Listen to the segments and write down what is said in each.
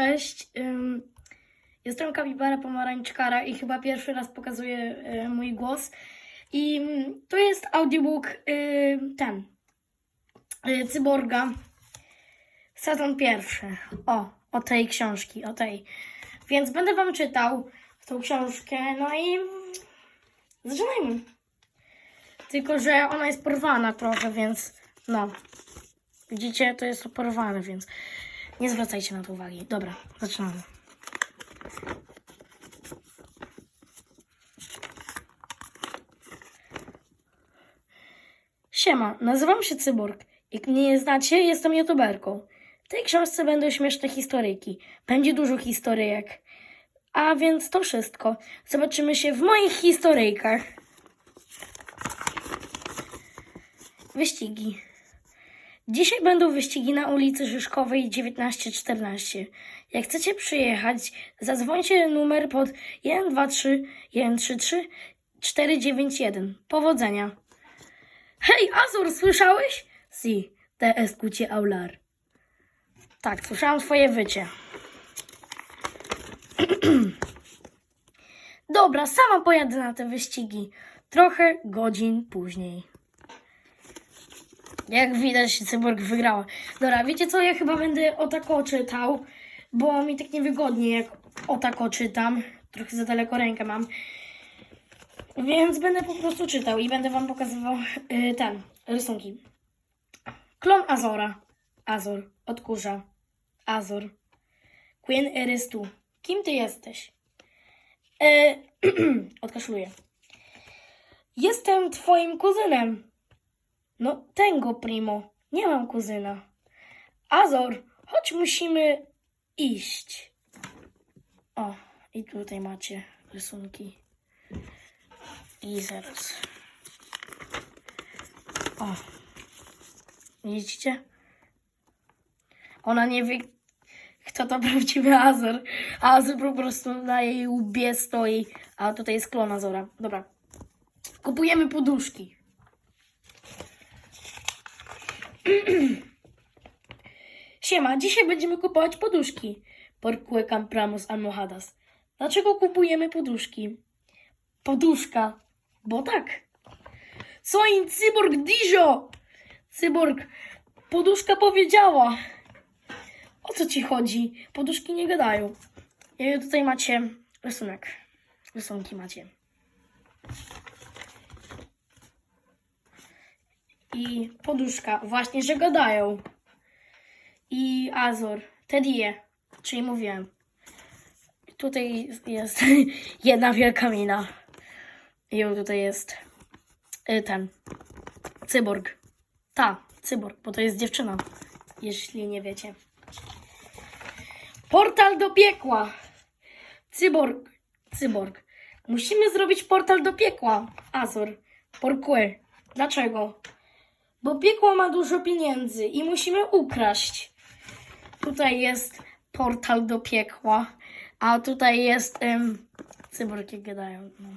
Cześć. Jestem Kapibara Pomarańczkara i chyba pierwszy raz pokazuję y, mój głos. I to jest audiobook y, ten. y, Cyborga. Sezon pierwszy. O, o tej książki, o tej. Więc będę wam czytał tą książkę, no i zaczynajmy. Tylko, że ona jest porwana trochę, więc no. Widzicie, to jest porwane, więc nie zwracajcie na to uwagi. Dobra, zaczynamy. Siema, nazywam się Cyborg. Jak mnie nie znacie, jestem youtuberką. W tej książce będą śmieszne historyjki. Będzie dużo historyjek. A więc to wszystko. Zobaczymy się w moich historyjkach. Wyścigi. Dzisiaj będą wyścigi na ulicy Szyszkowej 1914. Jak chcecie przyjechać, zadzwońcie numer pod 123 133 491. Powodzenia. Hej, Azur, słyszałeś? Si, te escucie hablar. Tak, słyszałam twoje wycie. Dobra, sama pojadę na te wyścigi. Trochę godzin później. Jak widać, Cyborg wygrała. Dobra, wiecie co? Ja chyba będę o tako czytał, bo mi tak niewygodnie, jak o tako czytam. Trochę za daleko rękę mam. Więc będę po prostu czytał i będę wam pokazywał y, ten, rysunki. Klon Azora. Azor. Odkurza. Azor. Queen Erystu. Kim ty jesteś? E, odkaszluję. Jestem twoim kuzynem. No, tego primo. Nie mam kuzyna. Azor, chodź, musimy iść. O, i tutaj macie rysunki. I zaraz. O. Widzicie? Ona nie wie, kto to prawdziwy Azor. Azor po prostu na jej łbie stoi. A tutaj jest klon Azora. Dobra. Kupujemy poduszki. Siema, dzisiaj będziemy kupować poduszki. ¿Por qué compramos almohadas? Dlaczego kupujemy poduszki? Poduszka. Bo tak. Soin cyborg Dijo! Cyborg, poduszka powiedziała. O co ci chodzi? Poduszki nie gadają. I tutaj macie rysunek. Rysunki macie. I poduszka. Właśnie, że gadają. I Azor. Tedie. Czyli mówiłem. Tutaj jest jedna wielka mina. I tutaj jest y, ten cyborg. Ta, cyborg, bo to jest dziewczyna, jeśli nie wiecie. Portal do piekła. Cyborg, cyborg. Musimy zrobić portal do piekła. Azor, porqué. Dlaczego? Bo piekło ma dużo pieniędzy i musimy ukraść. Tutaj jest portal do piekła, a tutaj jest ym, cyborg, jak gadają. No.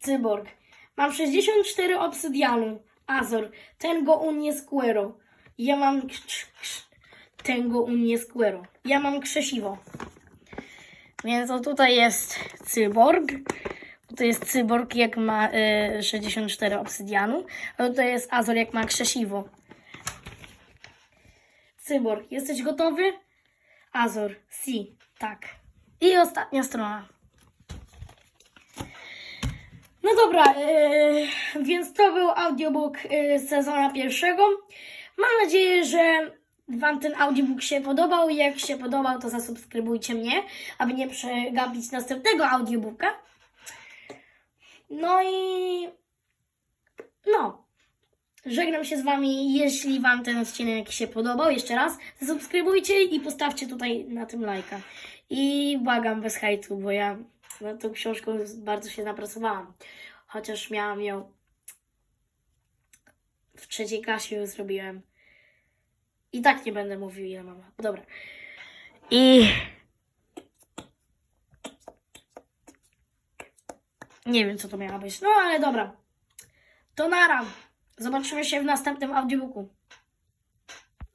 Cyborg. Mam 64 obsydianu. Azor. Tengo un esquero. Ja mam Tengo un esquero. Ja mam krzesiwo. Więc o tutaj jest cyborg. Tutaj jest cyborg, jak ma y, 64 obsydianu. A tutaj jest Azor, jak ma krzesiwo. Cyborg. Jesteś gotowy? Azor. Si. Tak. I ostatnia strona. No dobra, yy, więc to był audiobook yy, sezonu pierwszego. Mam nadzieję, że Wam ten audiobook się podobał. Jak się podobał, to zasubskrybujcie mnie, aby nie przegapić następnego audiobooka. No i no. Żegnam się z Wami. Jeśli Wam ten odcinek się podobał, jeszcze raz zasubskrybujcie i postawcie tutaj na tym lajka. I błagam bez hejtu, bo ja nad tą książką bardzo się napracowałam. Chociaż miałam ją w trzeciej klasie ją zrobiłem. I tak nie będę mówił ile mama. Dobra. I nie wiem co to miało być. No ale dobra. To nara. Zobaczymy się w następnym audiobooku.